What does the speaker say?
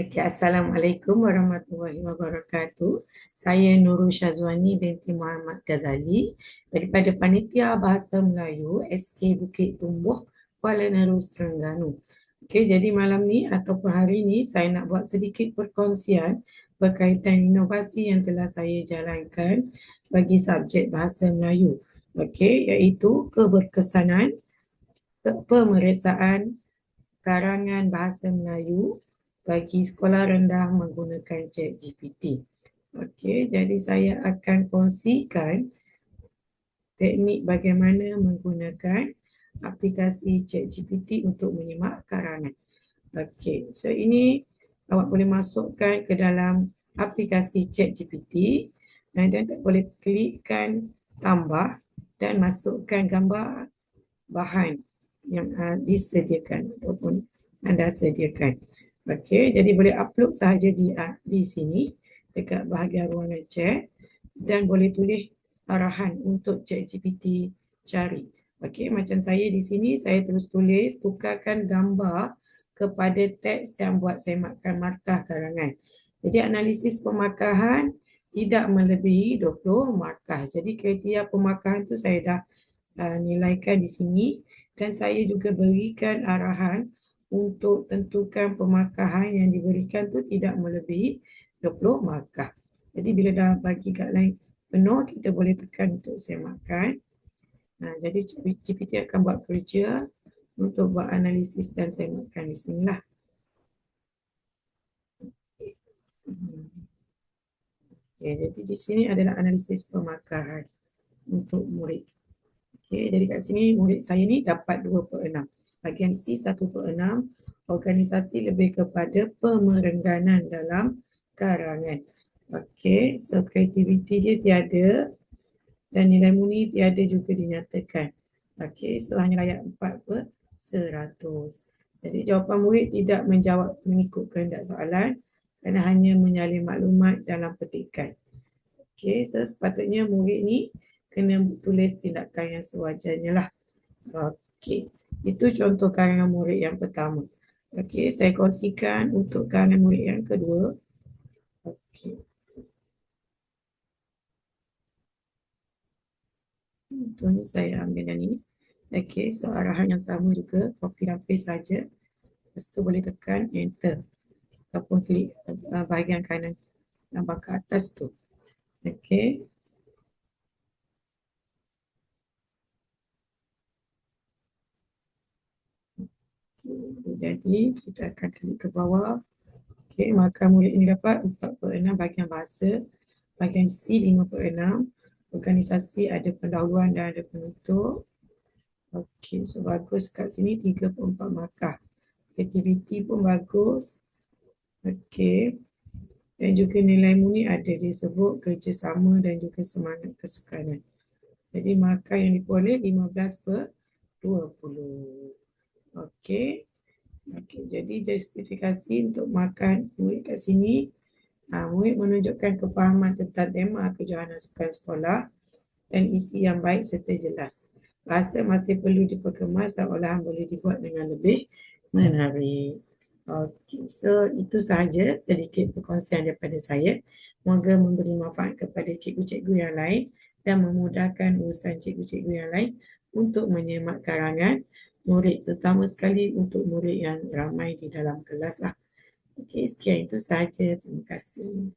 Okay, Assalamualaikum warahmatullahi wabarakatuh. Saya Nurul Syazwani binti Muhammad Ghazali daripada Panitia Bahasa Melayu SK Bukit Tumbuh Kuala Nerus Terengganu. Okay, jadi malam ni ataupun hari ni saya nak buat sedikit perkongsian berkaitan inovasi yang telah saya jalankan bagi subjek Bahasa Melayu. Okay, iaitu keberkesanan, pemeriksaan karangan Bahasa Melayu bagi sekolah rendah menggunakan chat GPT. Okey, jadi saya akan kongsikan teknik bagaimana menggunakan aplikasi chat GPT untuk menyimak karangan. Okey, so ini awak boleh masukkan ke dalam aplikasi chat GPT dan anda boleh klikkan tambah dan masukkan gambar bahan yang uh, disediakan ataupun anda sediakan. Okey, jadi boleh upload sahaja di uh, di sini dekat bahagian ruangan chat dan boleh tulis arahan untuk chat GPT cari. Okey, macam saya di sini saya terus tulis tukarkan gambar kepada teks dan buat semakan markah karangan. Jadi analisis pemakahan tidak melebihi 20 markah. Jadi kriteria pemakahan tu saya dah uh, nilaikan di sini dan saya juga berikan arahan untuk tentukan pemakahan yang diberikan tu tidak melebihi 20 markah. Jadi bila dah bagi guideline penuh, kita boleh tekan untuk semakan. Nah, jadi GPT akan buat kerja untuk buat analisis dan semakan di sini lah. Okay, jadi di sini adalah analisis pemakahan untuk murid. Okay, jadi kat sini murid saya ni dapat 2 per 6 bahagian C 1 per 6 organisasi lebih kepada pemerengganan dalam karangan. Okey, so kreativiti dia tiada dan nilai muni tiada juga dinyatakan. Okey, so hanya layak 4 per 100. Jadi jawapan murid tidak menjawab mengikut kehendak soalan kerana hanya menyalin maklumat dalam petikan. Okey, so sepatutnya murid ni kena tulis tindakan yang sewajarnya lah. Okey. Itu contoh karangan murid yang pertama. Okey, saya kongsikan untuk karangan murid yang kedua. Okey. Contohnya saya ambil yang ini. Okey, so arahan yang sama juga. Copy dan paste saja. Lepas tu boleh tekan enter. Ataupun klik uh, bahagian kanan gambar ke atas tu. Okey. Jadi kita akan klik ke bawah. Okey, maka murid ini dapat 4 per 6 bahagian bahasa. Bahagian C 5 per 6. Organisasi ada pendahuluan dan ada penutup. Okey, so bagus kat sini 3 per 4 markah. Aktiviti pun bagus. Okey. Dan juga nilai muni ada disebut kerjasama dan juga semangat kesukaran. Jadi markah yang diperoleh 15 per 20. Okey. Okay, jadi justifikasi untuk makan murid kat sini. Ha, Murid menunjukkan kefahaman tentang tema kejohanan sukan sekolah Dan isi yang baik serta jelas. Bahasa masih perlu diperkemas dan olahan boleh dibuat dengan lebih menarik. Okay, so itu sahaja sedikit perkongsian daripada saya. Semoga memberi manfaat kepada cikgu-cikgu yang lain Dan memudahkan urusan cikgu-cikgu yang lain Untuk menyemak karangan murid terutama sekali untuk murid yang ramai di dalam kelas lah. Okey, sekian itu sahaja. Terima kasih.